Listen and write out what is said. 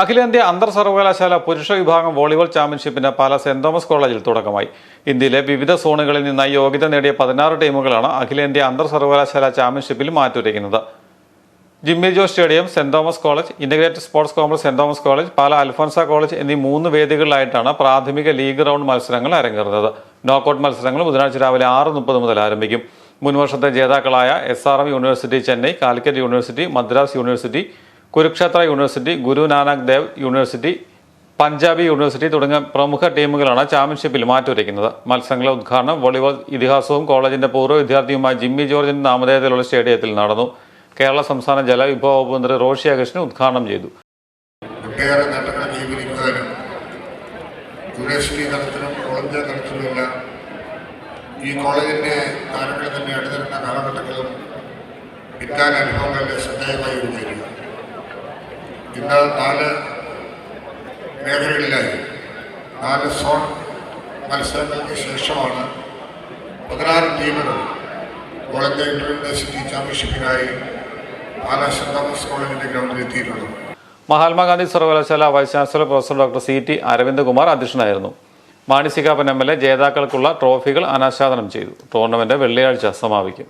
അഖിലേന്ത്യാ അന്തർ സർവകലാശാല പുരുഷ വിഭാഗം വോളിബോൾ ചാമ്പ്യൻഷിപ്പിന് പാല സെന്റ് തോമസ് കോളേജിൽ തുടക്കമായി. ഇന്ത്യയിലെ വിവിധ സോണുകളിൽ നിന്നായി യോഗ്യത നേടിയ പതിനാറ് ടീമുകളാണ് അഖിലേന്ത്യാ അന്തർ സർവകലാശാല ചാമ്പ്യൻഷിപ്പിൽ മാറ്റുരയ്ക്കുന്നത്. Jimmy Jo stadium Saint Thomas college integrated sports complex Saint Thomas college Pala Alphonsa college എന്നീ മൂന്ന് വേദികളിലായിട്ടാണ് പ്രാഥമിക ലീഗ് റൗണ്ട് മത്സരങ്ങൾ അരങ്ങേറുന്നത്. നോക്കൌട്ട് മത്സരങ്ങൾ ബുധനാഴ്ച രാവിലെ ആറ് മുപ്പത് മുതൽ ആരംഭിക്കും. മുൻവർഷത്തെ ജേതാക്കളായ S R M university Chennai Calicut university Madras university Kurukshetra university Guru Nanak Dev university Punjabi university തുടങ്ങിയ പ്രമുഖ ടീമുകളാണ് ചാമ്പ്യൻഷിപ്പിൽ മാറ്റുരയ്ക്കുന്നത്. മത്സരങ്ങളുടെ ഉദ്ഘാടനം വോളിബോൾ ഇതിഹാസവും കോളേജിന്റെ പൂർവ വിദ്യാർത്ഥിയുമായ ജിമ്മി ജോർജിന്റെ നാമധേയത്തിലുള്ള സ്റ്റേഡിയത്തിൽ നടന്നു. കേരള സംസ്ഥാന ജലവിഭവ വകുപ്പ് മന്ത്രി റോഷി അഗസ്റ്റിന് ഉദ്ഘാടനം ചെയ്തു. യൂണിവേഴ്സിറ്റി കോളേജ് ഈ കോളേജിന്റെ താരങ്ങൾ തന്നെ അടുത്തിരുന്ന കാലഘട്ടങ്ങളിലും പിൻകാല അനുഭവങ്ങളുടെ ശ്രദ്ധേയമായി വരിക ഇന്ന് നാല് മേഖലകളിലായി. നാല് സോൺ മത്സരങ്ങൾക്ക് ശേഷമാണ് പതിനാറ് ടീമുകൾ കോളേജ് ഇന്ത്യ യൂണിവേഴ്സിറ്റി ചാമ്പ്യൻഷിപ്പിനായി പാലാ സെന്റ് തോമസ് കോളേജിന്റെ ഗ്രൗണ്ടിൽ എത്തിയിട്ടുള്ളത്. മഹാത്മാഗാന്ധി സർവകലാശാല vice chancellor professor doctor C T Aravindakumar അധ്യക്ഷനായിരുന്നു. മാണിസികാപ്പൻ എം എൽ എ ജേതാക്കൾക്കുള്ള ട്രോഫികൾ അനാച്ഛാദനം ചെയ്തു. ടൂർണമെന്റ് വെള്ളിയാഴ്ച സമാപിക്കും.